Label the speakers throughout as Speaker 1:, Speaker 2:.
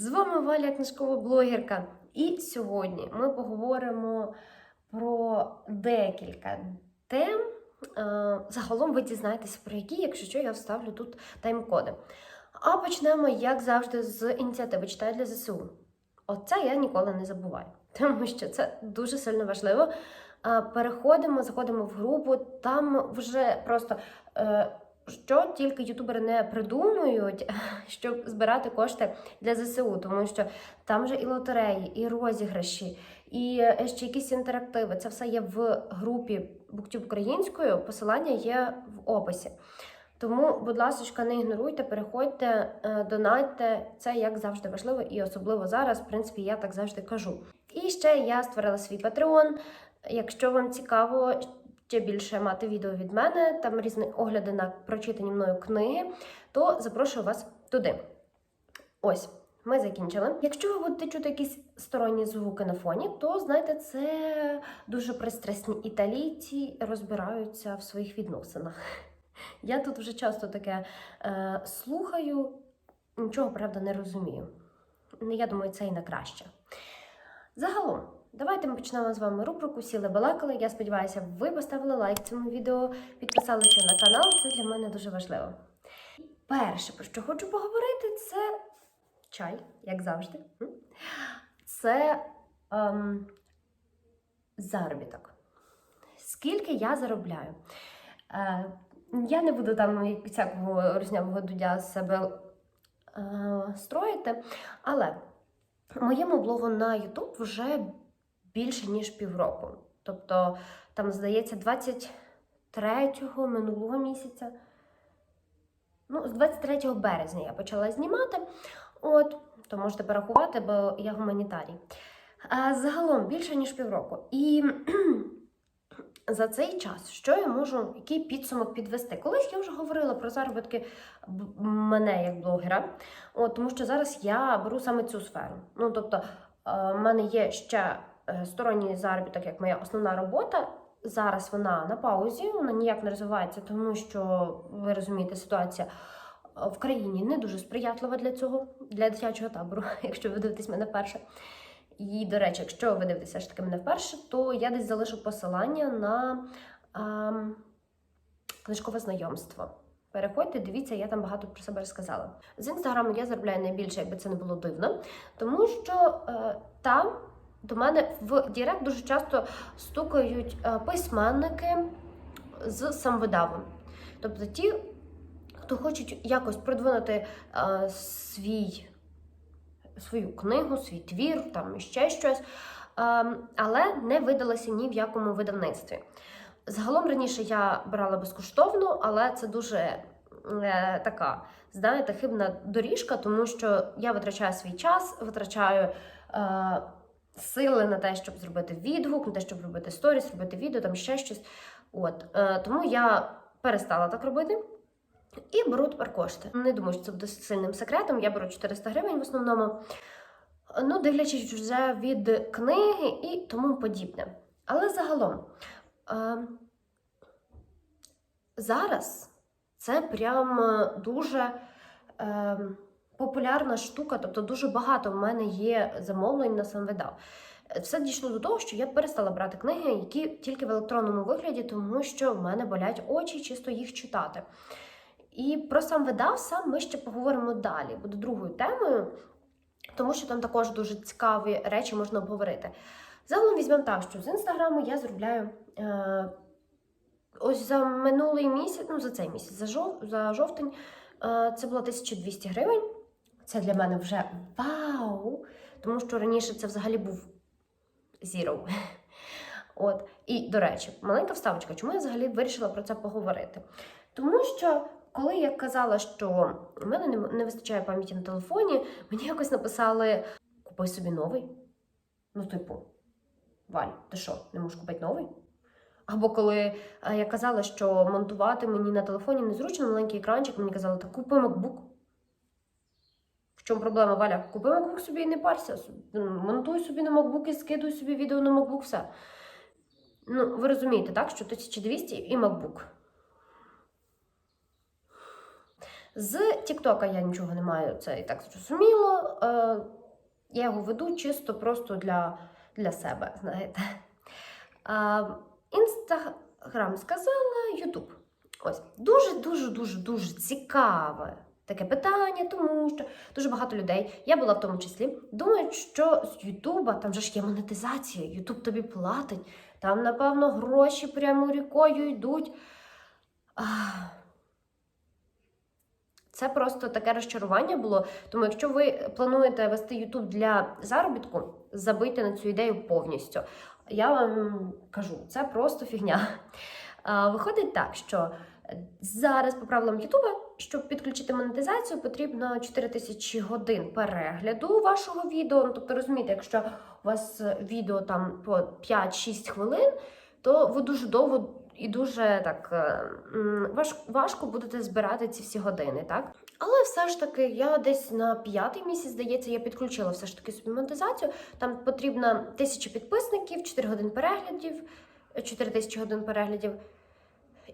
Speaker 1: З вами Валя, книжкова блогерка. І сьогодні ми поговоримо про декілька тем. Е, Загалом ви дізнаєтеся про які, якщо що, я вставлю тут тайм-коди. А почнемо, як завжди, з ініціативи «Читаю для ЗСУ. Оце я ніколи не забуваю, тому що це дуже сильно важливо. Е, Переходимо, заходимо в групу, там вже просто е, що тільки ютубери не придумують, щоб збирати кошти для ЗСУ, тому що там же і лотереї, і розіграші, і е, ще якісь інтерактиви. Це все є в групі BookTube українською. Посилання є в описі. Тому, будь ласка, не ігноруйте, переходьте, е, донатьте. Це як завжди важливо, і особливо зараз, в принципі, я так завжди кажу. І ще я створила свій Patreon. Якщо вам цікаво ще більше мати відео від мене, там різні огляди на прочитані мною книги, то запрошую вас туди. Ось. Ми закінчили. Якщо ви будете чути якісь сторонні звуки на фоні, то знайте, це дуже пристрасні італійці розбираються в своїх відносинах. Я тут вже часто таке е, слухаю, нічого правда не розумію. Я думаю, це і на краще. Загалом, давайте ми почнемо з вами рубрику Сіли балакали. Я сподіваюся, ви поставили лайк цьому відео, підписалися на канал. Це для мене дуже важливо. Перше, про що хочу поговорити, це чай, як завжди. Це ем, заробіток. Скільки я заробляю? Е, я не буду там всякого руснявого дудя з себе е, строїти, але моєму блогу на YouTube вже більше ніж півроку. Тобто, там, здається, 23-го минулого місяця. Ну, з 23 березня я почала знімати. От, то можете порахувати, бо я гуманітарій. А загалом більше ніж півроку. І за цей час, що я можу, який підсумок підвести? Колись я вже говорила про заробітки мене як блогера, от, тому що зараз я беру саме цю сферу. Ну, тобто, е, в мене є ще сторонній заробіток, як моя основна робота. Зараз вона на паузі, вона ніяк не розвивається, тому що ви розумієте, ситуація е, в країні не дуже сприятлива для цього, для дитячого табору, якщо ви дивитесь мене вперше. І, до речі, якщо ви дивитеся ж таки мене вперше, то я десь залишу посилання на ем, книжкове знайомство. Переходьте, дивіться, я там багато про себе розказала. З інстаграму я заробляю найбільше, якби це не було дивно, тому що е, там до мене в Дірект дуже часто стукають е, письменники з самвидавом. Тобто ті, хто хочуть якось продвинути е, свій свою книгу, свій твір, там ще щось, ем, але не видалася ні в якому видавництві. Загалом раніше я брала безкоштовно, але це дуже е, така, знаєте, хибна доріжка, тому що я витрачаю свій час, витрачаю е, сили на те, щоб зробити відгук, на те, щоб робити сторіс, робити відео, там ще щось. От, е, тому я перестала так робити. І беру тепер кошти. Не думаю, що це буде сильним секретом. Я беру 400 гривень в основному. Ну, дивлячись вже від книги і тому подібне. Але загалом е, зараз це прям е, дуже е, популярна штука, тобто дуже багато в мене є замовлень на сам видав. Все дійшло до того, що я перестала брати книги, які тільки в електронному вигляді, тому що в мене болять очі, чисто їх читати. І про сам видав сам ми ще поговоримо далі. Буде другою темою, тому що там також дуже цікаві речі можна обговорити. Загалом візьмемо так, що з інстаграму я заробляю е, ось за минулий місяць, ну за цей місяць, за, жов, за жовтень, е, це було 1200 гривень. Це для мене вже вау! Тому що раніше це взагалі був zero. От. І, до речі, маленька вставочка, чому я взагалі вирішила про це поговорити? Тому що коли я казала, що в мене не, не вистачає пам'яті на телефоні, мені якось написали: купи собі новий. Ну, типу, Валь, ти що, не можеш купити новий? Або коли е, я казала, що монтувати мені на телефоні незручно маленький екранчик, мені казали, так купи MacBook. Чому проблема, Валя? Купи MacBook собі і не парся. Монтуй собі на MacBook і скидуй собі відео на MacBook, все. Ну, ви розумієте, так, що 1200 і MacBook. З Тіктока я нічого не маю, це і так зрозуміло. Е, я його веду чисто просто для, для себе, знаєте. Інстаграм сказала, Ютуб. Ось дуже дуже дуже дуже цікаве таке питання, тому що дуже багато людей, я була в тому числі, думають, що з Ютуба там же ж є монетизація, Ютуб тобі платить, там, напевно, гроші прямо рікою йдуть. Це просто таке розчарування було. Тому, якщо ви плануєте вести YouTube для заробітку, забийте на цю ідею повністю. Я вам кажу, це просто фігня. Виходить так, що зараз по правилам Ютуба, щоб підключити монетизацію, потрібно 4000 годин перегляду вашого відео. Ну, тобто, розумієте, якщо у вас відео там по 5-6 хвилин, то ви дуже довго і дуже так е, важко будете збирати ці всі години, так? Але все ж таки, я десь на п'ятий місяць, здається, я підключила все ж таки собі монетизацію. Там потрібно тисяча підписників, 4 годин переглядів, 4 тисячі годин переглядів.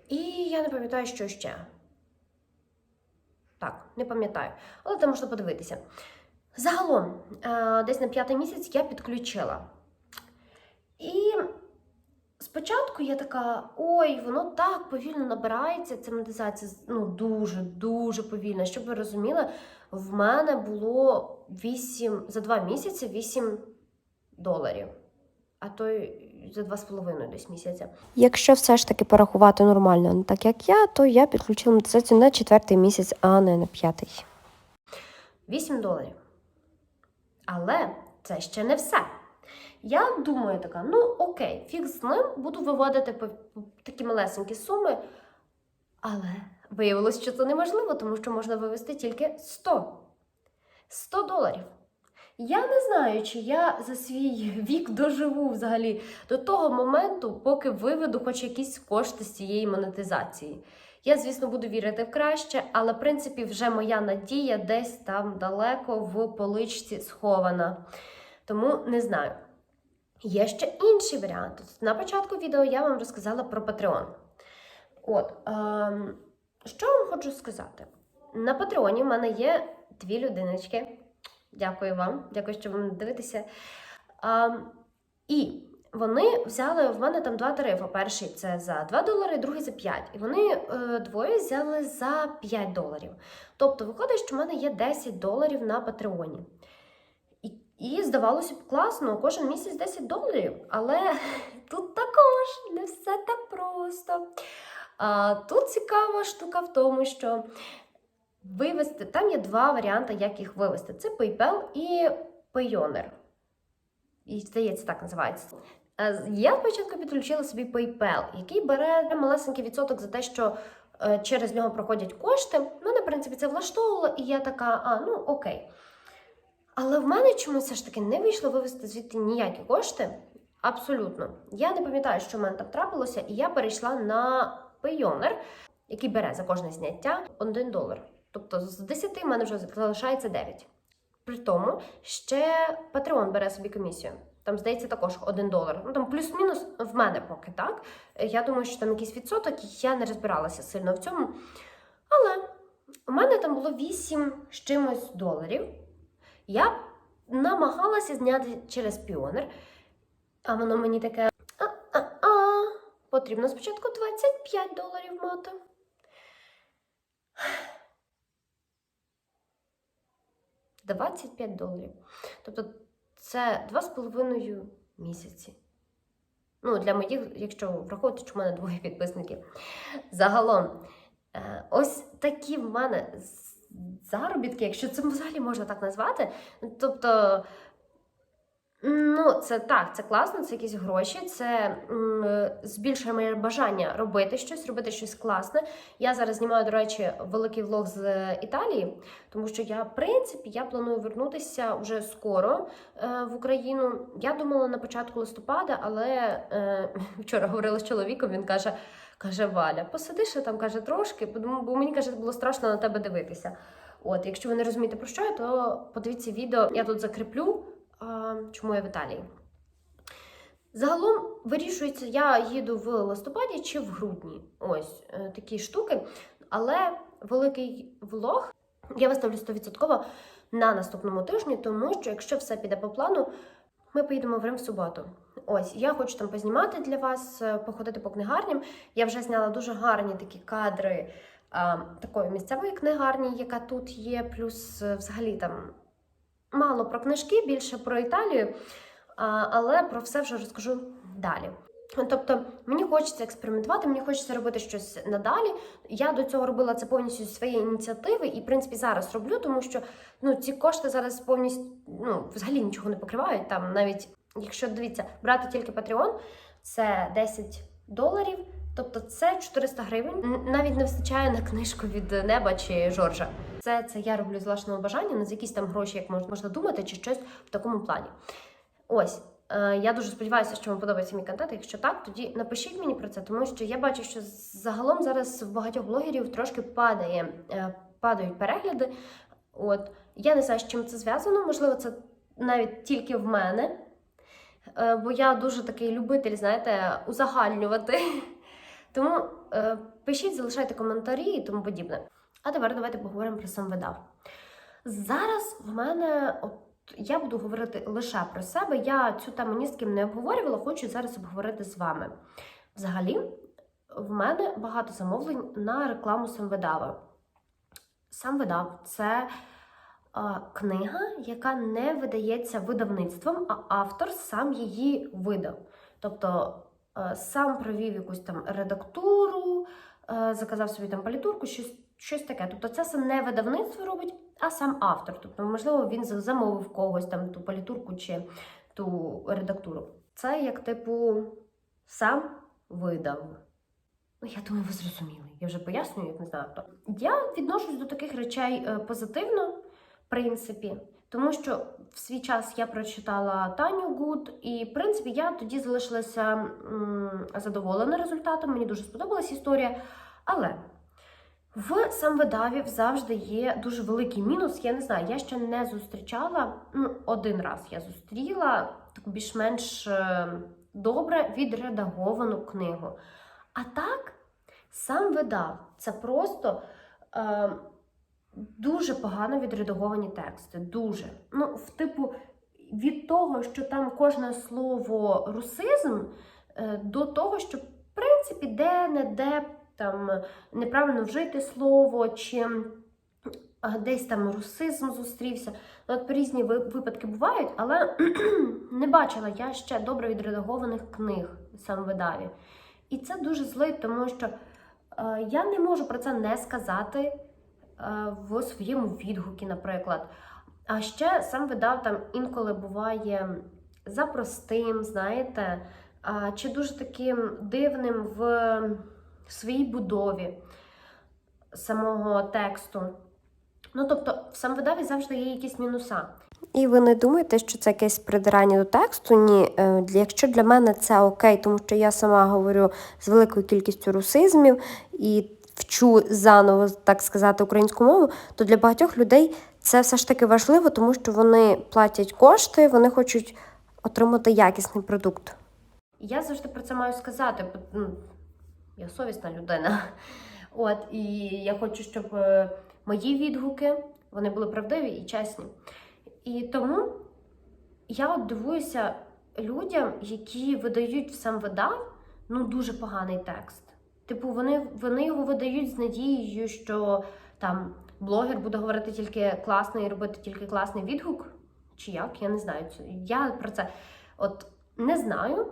Speaker 1: І я не пам'ятаю, що ще. Так, не пам'ятаю. Але це можна подивитися. Загалом, е, десь на п'ятий місяць я підключила. І спочатку я така: ой, воно так повільно набирається. Ця монетизація ну, дуже, дуже повільно. Щоб ви розуміли, в мене було 8, за два місяці 8 доларів. А то за два з половиною десь місяця.
Speaker 2: Якщо все ж таки порахувати нормально, не так як я, то я підключила монетизацію на четвертий місяць, а не на п'ятий.
Speaker 1: 8 доларів. Але це ще не все. Я думаю, така, ну окей, фіг з ним, буду виводити по, по такі малесенькі суми. Але виявилось, що це неможливо, тому що можна вивести тільки 100. 100 доларів. Я не знаю, чи я за свій вік доживу взагалі до того моменту, поки виведу хоч якісь кошти з цієї монетизації. Я, звісно, буду вірити в краще, але, в принципі, вже моя надія десь там далеко в поличці схована. Тому не знаю. Є ще інший варіант. На початку відео я вам розказала про Patreon. От, ем, що вам хочу сказати? На Патреоні в мене є дві людиночки. Дякую вам, дякую, що ви мене дивитеся. Ем, і вони взяли в мене там два тарифи. Перший це за 2 долари, другий за 5. І вони е, двоє взяли за 5 доларів. Тобто, виходить, що в мене є 10 доларів на Патреоні. І, і здавалося б, класно, кожен місяць 10 доларів. Але тут також не все так просто. А, тут цікава штука в тому, що вивести, там є два варіанти, як їх вивести: це PayPal і Payoneer. І здається, так називається. Е, Я спочатку підключила собі PayPal, який бере малесенький відсоток за те, що е, через нього проходять кошти. Мене, в принципі, це влаштовувало, і я така, а, ну окей. Але в мене чомусь все ж таки не вийшло вивести звідти ніякі кошти. Абсолютно. Я не пам'ятаю, що в мене там трапилося, і я перейшла на Payoneer, який бере за кожне зняття 1 долар. Тобто з 10 в мене вже залишається 9. При тому ще Patreon бере собі комісію. Там, здається, також 1 долар. Ну там плюс-мінус в мене поки так. Я думаю, що там якийсь відсоток, я не розбиралася сильно в цьому. Але у мене там було 8 з чимось доларів. Я намагалася зняти через піонер, а воно мені таке. А-а-а, потрібно спочатку 25 доларів мати. – 25 доларів. Тобто це 2,5 місяці. Ну, для моїх, якщо враховувати, що в мене двоє підписників. Загалом, е, ось такі в мене заробітки, якщо це взагалі можна так назвати. Тобто, ну, це так, це класно, це якісь гроші, це м, збільшує моє бажання робити щось, робити щось класне. Я зараз знімаю, до речі, великий влог з Італії, тому що я, в принципі, я планую вернутися вже скоро е, в Україну. Я думала на початку листопада, але е, вчора говорила з чоловіком, він каже. Каже Валя, посиди там, каже, трошки, бо мені каже, було страшно на тебе дивитися. От, якщо ви не розумієте про що я, то подивіться відео, я тут закріплю, чому я в Італії. Загалом вирішується, я їду в листопаді чи в грудні. Ось е, такі штуки. Але великий влог я виставлю 100% на наступному тижні, тому що якщо все піде по плану, ми поїдемо в Рим в суботу. Ось, я хочу там познімати для вас, е, походити по книгарням. Я вже зняла дуже гарні такі кадри а, такої місцевої книгарні, яка тут є, плюс е, взагалі там мало про книжки, більше про Італію, але про все вже розкажу далі. Тобто мені хочеться експериментувати, мені хочеться робити щось надалі. Я до цього робила це повністю зі своєї ініціативи, і в принципі зараз роблю, тому що ну ці кошти зараз повністю ну взагалі нічого не покривають. Там навіть якщо дивіться, брати тільки Patreon, це 10 доларів. Тобто це 400 гривень. Навіть не вистачає на книжку від неба чи Жоржа. Це, це я роблю з власного бажання, не з якісь там гроші, як можна, можна думати, чи щось в такому плані. Ось. е, Я дуже сподіваюся, що вам подобається мій контент. Якщо так, тоді напишіть мені про це, тому що я бачу, що загалом зараз в багатьох блогерів трошки падає, е, падають перегляди. От я не знаю, з чим це зв'язано. Можливо, це навіть тільки в мене. Е, Бо я дуже такий любитель, знаєте, узагальнювати. Тому е, пишіть, залишайте коментарі і тому подібне. А тепер давайте поговоримо про сам видав. Зараз в мене, от я буду говорити лише про себе. Я цю тему ні з ким не обговорювала, хочу зараз обговорити з вами. Взагалі, в мене багато замовлень на рекламу самвидава. Сам видав це а, книга, яка не видається видавництвом, а автор сам її видав. Тобто е, сам провів якусь там редактуру, е, заказав собі там палітурку, щось, щось таке. Тобто це все не видавництво робить, а сам автор. Тобто, можливо, він замовив когось там ту палітурку чи ту редактуру. Це як типу сам видав. Ну, я думаю, ви зрозуміли. Я вже пояснюю, як не знаю. Я відношусь до таких речей е, позитивно, в принципі, тому що в свій час я прочитала Таню Гуд, і в принципі я тоді залишилася задоволена результатом. Мені дуже сподобалась історія. Але в самвидаві завжди є дуже великий мінус. Я не знаю, я ще не зустрічала. Ну, один раз я зустріла таку більш-менш е, добре відредаговану книгу. А так, сам видав це просто е, дуже погано відредаговані тексти. Дуже. Ну, в типу, від того, що там кожне слово русизм, е, до того, що, в принципі, де-не-де там неправильно вжити слово, чи десь там русизм зустрівся. Ну, от різні випадки бувають, але не бачила я ще добре відредагованих книг сам видаві. І це дуже злить, тому що е, я не можу про це не сказати в своєму відгукі, наприклад. А ще сам видав там інколи буває за простим, знаєте, чи дуже таким дивним в своїй будові самого тексту. Ну, тобто, в самовидаві завжди є якісь мінуса.
Speaker 2: І ви не думаєте, що це якесь придирання до тексту? Ні, Е, якщо для мене це окей, тому що я сама говорю з великою кількістю русизмів і вчу заново, так сказати, українську мову, то для багатьох людей це все ж таки важливо, тому що вони платять кошти, вони хочуть отримати якісний продукт.
Speaker 1: Я завжди про це маю сказати, бо ну, я совісна людина. От, і я хочу, щоб е, мої відгуки вони були правдиві і чесні. І тому я от дивуюся людям, які видають в сам видав ну, дуже поганий текст. Типу, вони, вони його видають з надією, що там блогер буде говорити тільки класно і робити тільки класний відгук. Чи як? Я не знаю. Я про це от не знаю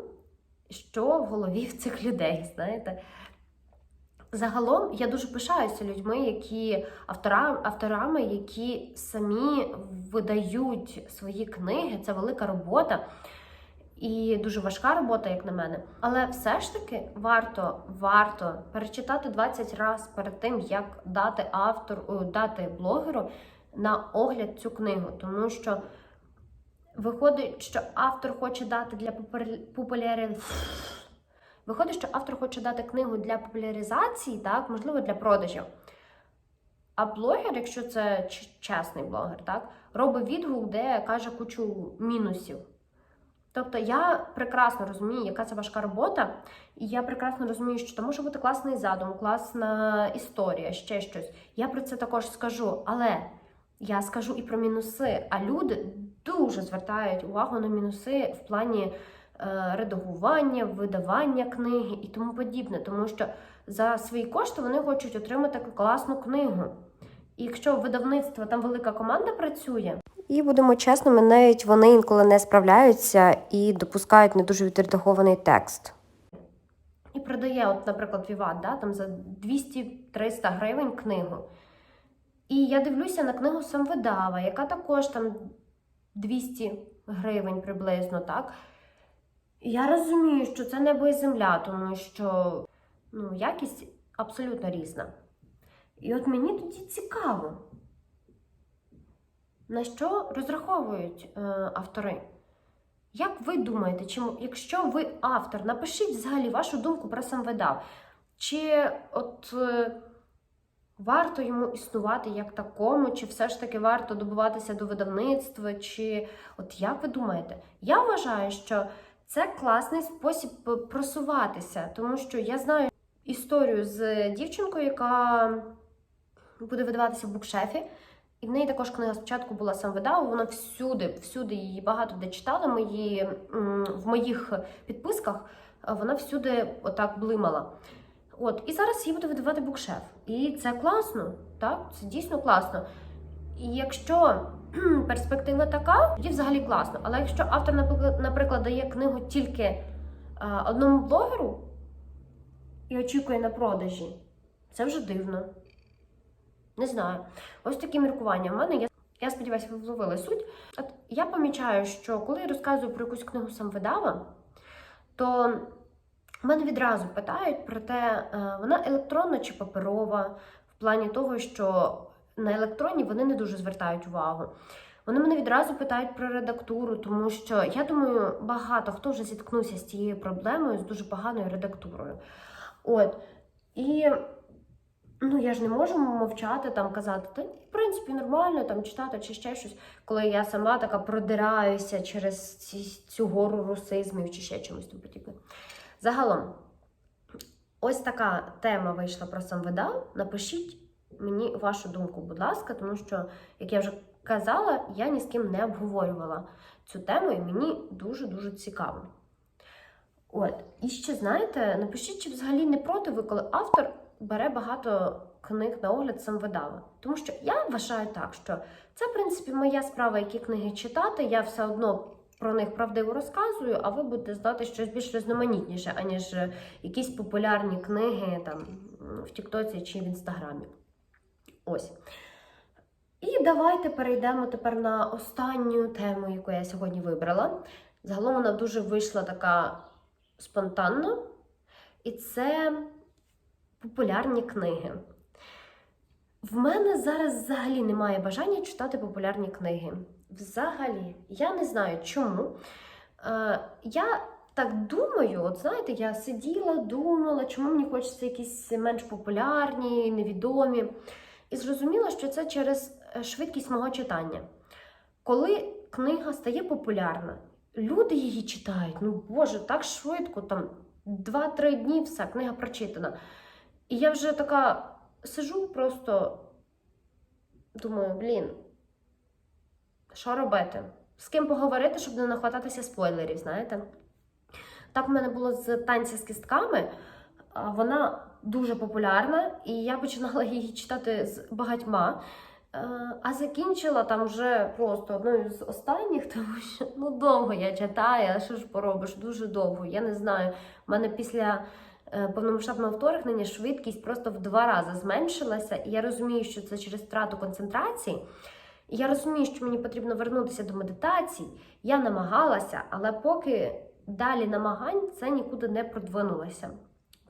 Speaker 1: що в голові в цих людей, знаєте. Загалом я дуже пишаюся людьми, які автора, авторами, які самі видають свої книги. Це велика робота і дуже важка робота, як на мене. Але все ж таки варто, варто перечитати 20 разів перед тим, як дати автору, дати блогеру на огляд цю книгу, тому що. Виходить, що автор хоче дати для популяризації. Виходить, що автор хоче дати книгу для популяризації, так, можливо, для продажів. А блогер, якщо це чесний блогер, так, робить відгук, де каже кучу мінусів. Тобто я прекрасно розумію, яка це важка робота, і я прекрасно розумію, що там може бути класний задум, класна історія, ще щось. Я про це також скажу, але я скажу і про мінуси. А люди дуже звертають увагу на мінуси в плані е, редагування, видавання книги і тому подібне, тому що за свої кошти вони хочуть отримати класну книгу. І якщо видавництво там велика команда працює,
Speaker 2: І будемо чесними, навіть вони інколи не справляються і допускають не дуже відредагований текст.
Speaker 1: і продає, от, наприклад, Віват, да, там за 200-300 гривень книгу. І я дивлюся на книгу самвидава, яка також там 200 гривень приблизно, так? І я розумію, що це небо і земля, тому що ну, якість абсолютно різна. І от мені тоді цікаво, на що розраховують е, автори. Як ви думаєте, чим, якщо ви автор, напишіть взагалі вашу думку про сам видав. Чи от е, варто йому існувати як такому, чи все ж таки варто добуватися до видавництва, чи от як ви думаєте? Я вважаю, що це класний спосіб е, просуватися, тому що я знаю історію з дівчинкою, яка буде видаватися в букшефі. І в неї також книга спочатку була сам видав, вона всюди, всюди її багато де читала. Мої, в моїх підписках е, вона всюди отак блимала. От, і зараз її буде видавати букшеф. І це класно, так? Це дійсно класно. І якщо перспектива така, тоді взагалі класно. Але якщо автор, наприклад, наприклад дає книгу тільки е, одному блогеру і очікує на продажі, це вже дивно. Не знаю. Ось такі міркування в мене. Я, я сподіваюся, ви вловили суть. От я помічаю, що коли я розказую про якусь книгу самвидава, то мене відразу питають про те, е, вона електронна чи паперова, в плані того, що на електронні вони не дуже звертають увагу. Вони мене відразу питають про редактуру, тому що я думаю, багато хто вже зіткнувся з цією проблемою, з дуже поганою редактурою. От. І ну я ж не можу мовчати там казати, та в принципі нормально там читати чи ще щось, коли я сама така продираюся через ці, цю гору русизмів чи ще чомусь там подібне. Загалом, ось така тема вийшла про сам видав. Напишіть мені вашу думку, будь ласка, тому що, як я вже казала, я ні з ким не обговорювала цю тему, і мені дуже-дуже цікаво. От, і ще знаєте, напишіть, чи взагалі не проти ви, коли автор бере багато книг на огляд сам видава. Тому що я вважаю так, що це, в принципі, моя справа, які книги читати. Я все одно про них правдиво розказую, а ви будете знати щось більш різноманітніше, аніж якісь популярні книги там в Тіктоці чи в Інстаграмі. Ось. І давайте перейдемо тепер на останню тему, яку я сьогодні вибрала. Загалом вона дуже вийшла така спонтанно. І це популярні книги. В мене зараз взагалі немає бажання читати популярні книги. Взагалі, я не знаю чому. Е, я так думаю, от знаєте, я сиділа, думала, чому мені хочеться якісь менш популярні, невідомі. І зрозуміла, що це через е, швидкість мого читання. Коли книга стає популярна, люди її читають, ну Боже, так швидко, там 2-3 дні все, книга прочитана. І я вже така сижу, просто думаю, блін, що робити? З ким поговорити, щоб не нахвататися спойлерів, знаєте? Так в мене було з танці з кістками. Вона дуже популярна, і я починала її читати з багатьма. Е, А закінчила там вже просто одною з останніх, тому що ну довго я читаю, а що ж поробиш? Дуже довго. Я не знаю. У мене після повномасштабного вторгнення швидкість просто в два рази зменшилася. І я розумію, що це через втрату концентрації. І я розумію, що мені потрібно вернутися до медитацій. Я намагалася, але поки далі намагань це нікуди не продвинулося.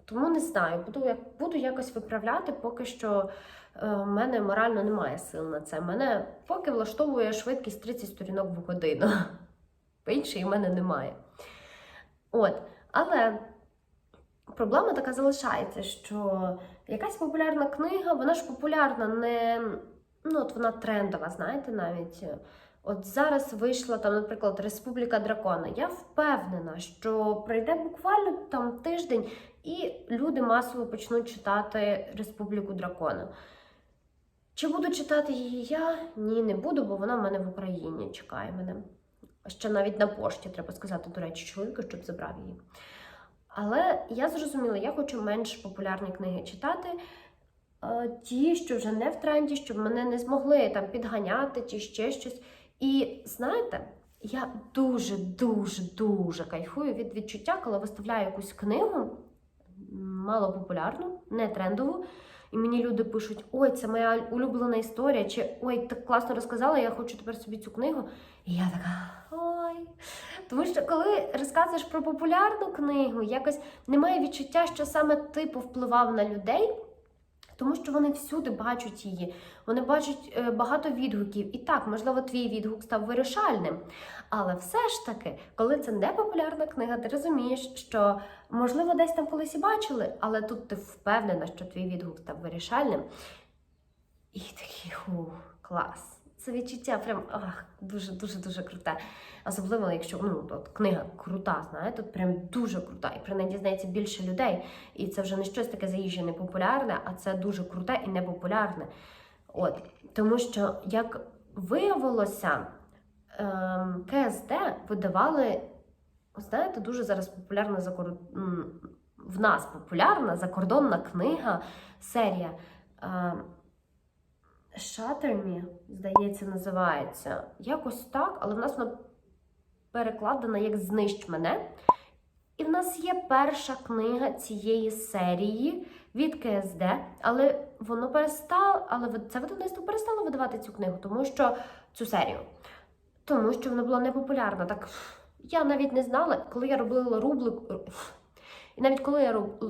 Speaker 1: Тому не знаю, буду, як, буду якось виправляти, поки що е, в мене морально немає сил на це. Мене поки влаштовує швидкість 30 сторінок в годину. Іншої в мене немає. От. Але проблема така залишається, що якась популярна книга, вона ж популярна не. Ну, от вона трендова, знаєте, навіть. От зараз вийшла там, наприклад, Республіка Дракона. Я впевнена, що пройде буквально там тиждень, і люди масово почнуть читати Республіку Дракона. Чи буду читати її я? Ні, не буду, бо вона в мене в Україні чекає мене. Ще навіть на пошті треба сказати, до речі, чоловіка, щоб забрав її. Але я зрозуміла, я хочу менш популярні книги читати. е, Ті, що вже не в тренді, щоб мене не змогли там підганяти чи ще щось. І знаєте, я дуже, дуже, дуже кайфую від відчуття, коли виставляю якусь книгу малопопулярну, не трендову. І мені люди пишуть: ой, це моя улюблена історія, чи ой, так класно розказала, я хочу тепер собі цю книгу. І я така ой. Тому що коли розказуєш про популярну книгу, якось немає відчуття, що саме ти повпливав на людей. Тому що вони всюди бачать її, вони бачать е, багато відгуків. І так, можливо, твій відгук став вирішальним. Але все ж таки, коли це не популярна книга, ти розумієш, що можливо десь там колись і бачили, але тут ти впевнена, що твій відгук став вирішальним. І такий ух, клас. Це відчуття прям ах, дуже дуже дуже круте. Особливо, якщо ну от книга крута, знаєте, тут прям дуже крута, і про неї дізнається більше людей. І це вже не щось таке заїжджене популярне, а це дуже круте і непопулярне. От тому що як виявилося, ем, КСД видавали, знаєте, дуже зараз популярна закор... м, в нас популярна закордонна книга, серія. Ем, Me, здається, називається. Якось так, але в нас вона перекладена як Знищ мене. І в нас є перша книга цієї серії від КСД, але воно перестало, але це видавництво перестало видавати цю книгу, тому що цю серію. Тому що вона була непопулярна. Так я навіть не знала, коли я робила рублик. І навіть коли я роб...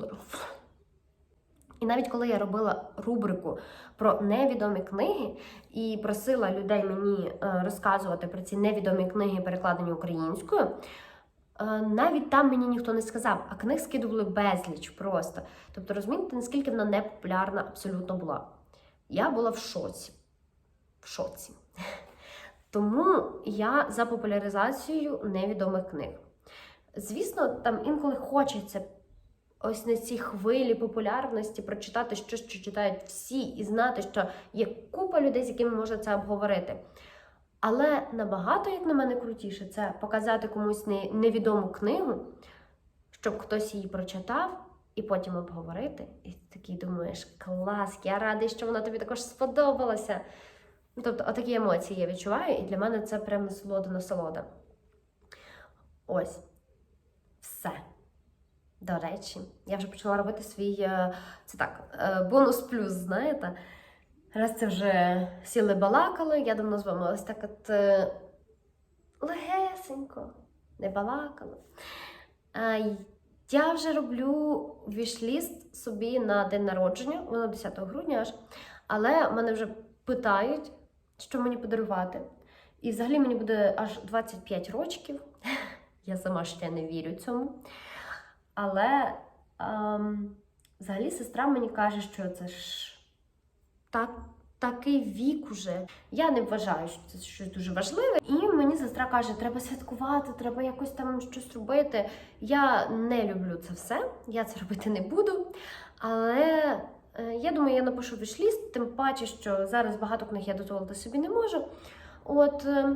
Speaker 1: І навіть коли я робила рубрику про невідомі книги і просила людей мені е, розказувати про ці невідомі книги, перекладені українською, е, навіть там мені ніхто не сказав, а книг скидували безліч просто. Тобто, розумієте, наскільки вона непопулярна абсолютно була. Я була в шоці. В шоці. Тому я за популяризацією невідомих книг. Звісно, там інколи хочеться ось на цій хвилі популярності прочитати щось, що читають всі, і знати, що є купа людей, з якими можна це обговорити. Але набагато, як на мене, крутіше, це показати комусь невідому книгу, щоб хтось її прочитав і потім обговорити. І ти такий думаєш, клас, я радий, що вона тобі також сподобалася. Тобто, отакі емоції я відчуваю, і для мене це прям насолода насолода. Ось. Все. До речі, я вже почала робити свій е, це так, е, бонус плюс, знаєте. Раз це вже сіли балакали, я давно з вами ось так от е, легесенько, не балакала. Я вже роблю вішліст собі на день народження, воно 10 грудня аж. Але мене вже питають, що мені подарувати. І взагалі мені буде аж 25 років. Я сама ще не вірю цьому. Але ем, взагалі сестра мені каже, що це ж так, такий вік уже. Я не вважаю, що це щось дуже важливе. І мені сестра каже, треба святкувати, треба якось там щось робити. Я не люблю це все, я це робити не буду. Але е, я думаю, я напишу вішліст, тим паче, що зараз багато книг я дозволити собі не можу. От. е,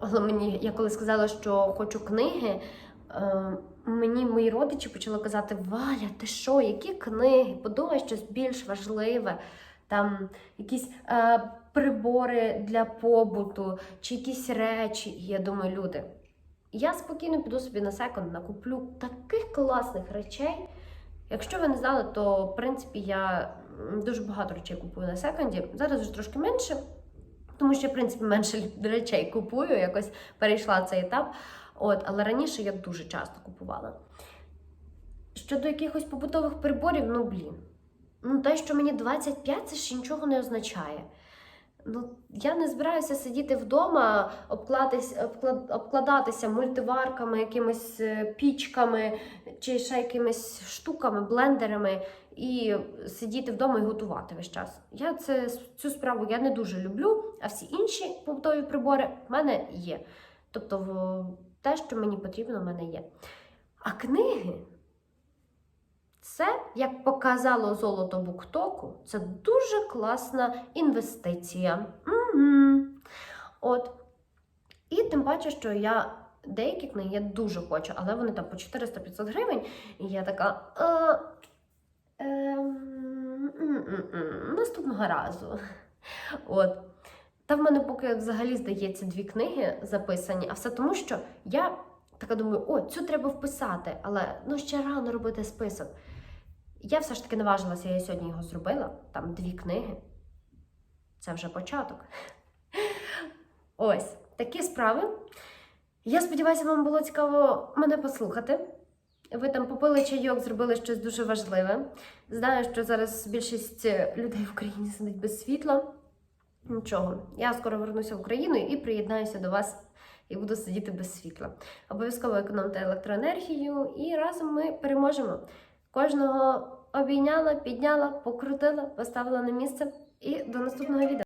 Speaker 1: але мені, я коли сказала, що хочу книги, е, мені мої родичі почали казати: Валя, ти що, які книги? Подумай щось більш важливе, там якісь е, прибори для побуту чи якісь речі. І я думаю, люди. Я спокійно піду собі на секонд, накуплю таких класних речей. Якщо ви не знали, то в принципі я дуже багато речей купую на секонді. Зараз вже трошки менше, тому що в принципі, менше речей купую, якось перейшла цей етап. От, але раніше я дуже часто купувала. Щодо якихось побутових приборів, ну блін. Ну, те, що мені 25, це ще нічого не означає. Ну, я не збираюся сидіти вдома, обкладатись, обклад, обкладатися мультиварками, якимись е, пічками чи ще якимись штуками, блендерами і сидіти вдома і готувати весь час. Я це, цю справу я не дуже люблю, а всі інші побутові прибори в мене є. Тобто те, що мені потрібно, в мене є. А книги. Це, як показало золото Буктоку, це дуже класна інвестиція. Угу. От. І тим паче, що я деякі книги я дуже хочу, але вони там по 400-500 гривень. І я така. А, ем, м-м-м, наступного разу. От. Та в мене поки взагалі здається дві книги записані, а все тому, що я така думаю, о, цю треба вписати, але ну ще рано робити список. Я все ж таки наважилася, я сьогодні його зробила. Там дві книги. Це вже початок. Ось такі справи. Я сподіваюся, вам було цікаво мене послухати. Ви там попили чайок, зробили щось дуже важливе. Знаю, що зараз більшість людей в Україні сидить без світла. Нічого, я скоро вернуся в Україну і приєднаюся до вас і буду сидіти без світла. Обов'язково економте електроенергію і разом ми переможемо. Кожного обійняла, підняла, покрутила, поставила на місце. І до наступного відео.